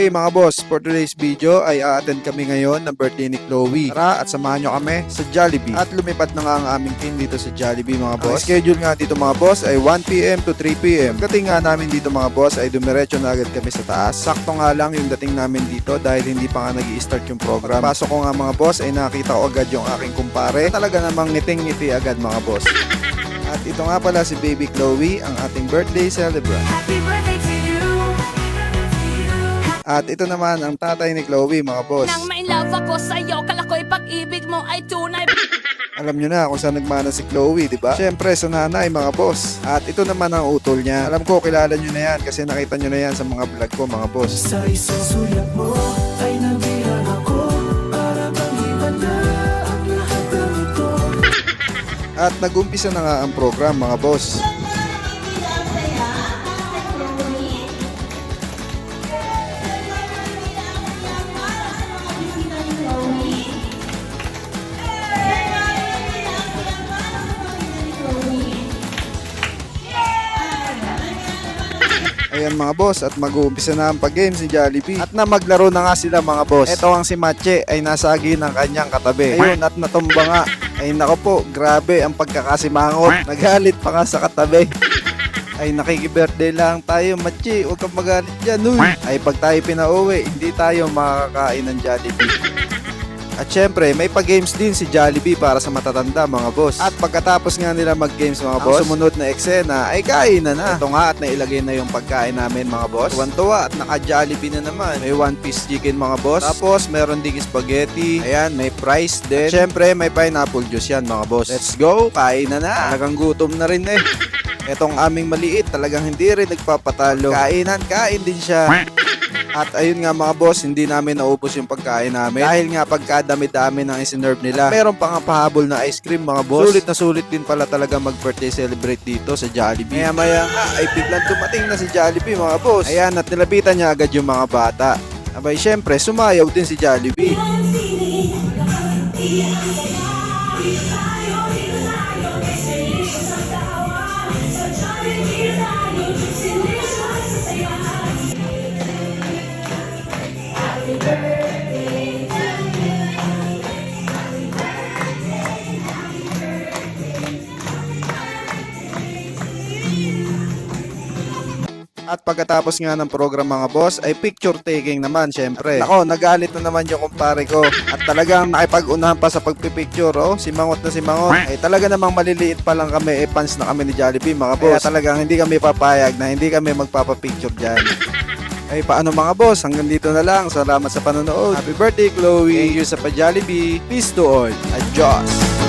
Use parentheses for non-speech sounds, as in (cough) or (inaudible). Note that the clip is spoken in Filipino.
Okay mga boss, for today's video ay a-attend kami ngayon ng birthday ni Chloe. Tara at samahan nyo kami sa Jollibee. At lumipat na nga ang aming team dito sa Jollibee mga boss. Ang schedule nga dito mga boss ay 1pm to 3pm. Pagdating nga namin dito mga boss ay dumiretso na agad kami sa taas. Sakto nga lang yung dating namin dito dahil hindi pa nga nag start yung program. Pasok ko nga mga boss ay nakita ko agad yung aking kumpare. Talaga namang ngiting-ngiti agad mga boss. (laughs) At ito nga pala si Baby Chloe, ang ating birthday celebrant. Happy birthday. At ito naman ang tatay ni Chloe mga boss. Nang main love ako sa'yo, kala ko'y pag-ibig mo ay tunay. Alam nyo na kung saan nagmana si Chloe, di ba? Siyempre, sa nanay, mga boss. At ito naman ang utol niya. Alam ko, kilala nyo na yan kasi nakita nyo na yan sa mga vlog ko, mga boss. Sa isang sulyap mo ay nabihan ako Para bang iba na ang lahat ng ito At nag-umpisa na nga ang program, mga boss. Ayan mga boss at mag-uumpisa na ang pag-game si Jollibee. At na maglaro na nga sila mga boss. Ito ang si Mache ay nasagi ng kanyang katabi. Ayun at natumba nga. Ay nako po, grabe ang pagkakasimangot. (laughs) Nagalit pa nga sa katabi. Ay nakiki-birthday lang tayo, Machi. Huwag kang magalit dyan, uy. Ay pag tayo pinauwi, hindi tayo makakain ng Jollibee. At syempre, may pa-games din si Jollibee para sa matatanda mga boss. At pagkatapos nga nila mag-games mga boss, ang sumunod na eksena ay kain na na. Ito nga at nailagay na yung pagkain namin mga boss. Tuwan-tuwa at naka-Jollibee na naman. May one piece chicken mga boss. Tapos meron ding spaghetti. Ayan, may fries din. At syempre, may pineapple juice yan mga boss. Let's go, kain na na. Talagang gutom na rin eh. Etong aming maliit, talagang hindi rin nagpapatalo. Kainan, kain din siya. At ayun nga mga boss, hindi namin naubos yung pagkain namin. Dahil nga pagkadami-dami ng isinerve nila. Meron pa nga pahabol na ice cream mga boss. Sulit na sulit din pala talaga mag-birthday celebrate dito sa Jollibee. Maya maya nga ay biglang dumating na si Jollibee mga boss. Ayan at nilapitan niya agad yung mga bata. Abay syempre, sumayaw din si Jollibee. At pagkatapos nga ng program mga boss, ay picture taking naman syempre. Ako, nagalit na naman yung kumpare ko. At talagang nakipag-unahan pa sa pagpipicture, oh. Si Mangot na si Mangot. Ay talaga namang maliliit pa lang kami, eh fans na kami ni Jollibee mga boss. Kaya talagang hindi kami papayag na hindi kami magpapapicture dyan. Ay paano mga boss, hanggang dito na lang. Salamat sa panonood. Happy birthday Chloe. Thank you sa pa Jollibee. Peace to all. Adios.